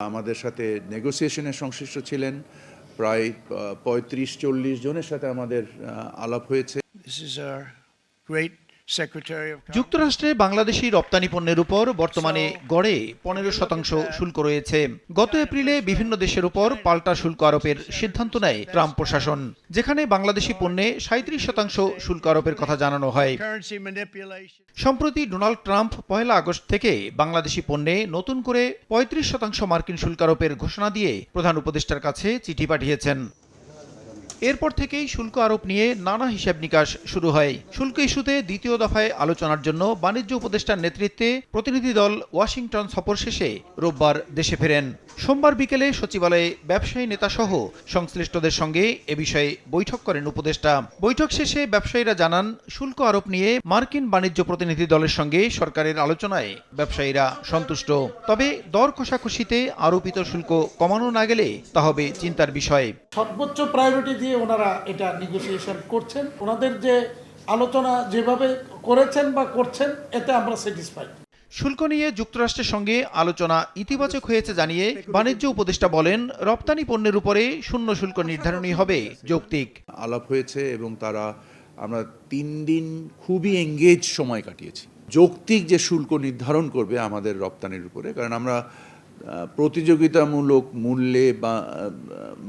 আমাদের সাথে নেগোসিয়েশনের সংশ্লিষ্ট ছিলেন প্রায় পঁয়ত্রিশ চল্লিশ জনের সাথে আমাদের আলাপ হয়েছে This is our great. যুক্তরাষ্ট্রে বাংলাদেশি রপ্তানি পণ্যের উপর বর্তমানে গড়ে পনেরো শতাংশ শুল্ক রয়েছে। গত এপ্রিলে বিভিন্ন দেশের উপর পাল্টা শুল্ক আরোপের সিদ্ধান্ত নেয় ট্রাম্প প্রশাসন যেখানে বাংলাদেশি পণ্যে সাঁত্রিশ শতাংশ শুল্ক আরোপের কথা জানানো হয়। সম্প্রতি ডোনাল্ড ট্রাম্প পয়লা আগস্ট থেকে বাংলাদেশি পণ্যে নতুন করে পঁয়ত্রিশ শতাংশ মার্কিন শুল্ক আরোপের ঘোষণা দিয়ে প্রধান উপদেষ্টার কাছে চিঠি পাঠিয়েছেন। এরপর থেকেই শুল্ক আরোপ নিয়ে নানা হিসাব নিকাশ শুরু হয়। শুল্ক ইস্যুতে দ্বিতীয় দফায় আলোচনার জন্য বাণিজ্য উপদেষ্টার নেতৃত্বে প্রতিনিধি দল ওয়াশিংটন সফর শেষে রোববার দেশে ফেরেন। সোমবার বিকেলে সচিবালয়ে ব্যবসায়ী নেতাসহ সংশ্লিষ্টদের সঙ্গে এ বিষয়ে বৈঠক করেন উপদেষ্টা। বৈঠক শেষে ব্যবসায়ীরা জানান, শুল্ক আরোপ নিয়ে মার্কিন বাণিজ্য প্রতিনিধি দলের সঙ্গে সরকারের আলোচনায় ব্যবসায়ীরা সন্তুষ্ট। তবে দর কষাকষিতে আরোপিত শুল্ক কমানো না গেলে তা হবে চিন্তার বিষয়। সর্বোচ্চ প্রায়োরিটি দিয়ে ওনারা এটা নেগোসিয়েশন করছেন। ওনাদের যে আলোচনা যেভাবে করেছেন বা করছেন এতে আমরা স্যাটিসফাইড শুল্ক নিয়ে যুক্তরাষ্ট্রের সঙ্গে আলোচনা ইতিবাচক হয়েছে জানিয়ে বাণিজ্য উপদেষ্টা বলেন রপ্তানি পণ্যের উপরে শূন্য শুল্ক নির্ধারণই হবে যৌক্তিক। আলাপ হয়েছে এবং তারা আমরা তিন দিন খুবই এঙ্গেজ সময় কাটিয়েছি। যৌক্তিক যে শুল্ক নির্ধারণ করবে আমাদের রপ্তানির উপরে কারণ আমরা প্রতিযোগিতামূলক মূল্যে বা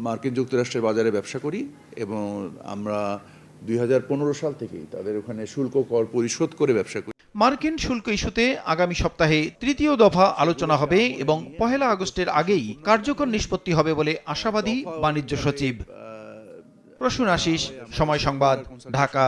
মার্কিন যুক্তরাষ্ট্রের বাজারে ব্যবসা করি এবং আমরা দুই হাজার পনেরো সাল থেকেই তাদের ওখানে শুল্ক কর পরিশোধ করে ব্যবসা করি। মার্কিন শুল্ক ইস্যুতে আগামী সপ্তাহে তৃতীয় দফা আলোচনা হবে এবং পহেলা আগস্টের আগেই কার্যকর নিষ্পত্তি হবে বলে আশাবাদী বাণিজ্য সচিব। প্রসূন আশিস সময় সংবাদ ঢাকা।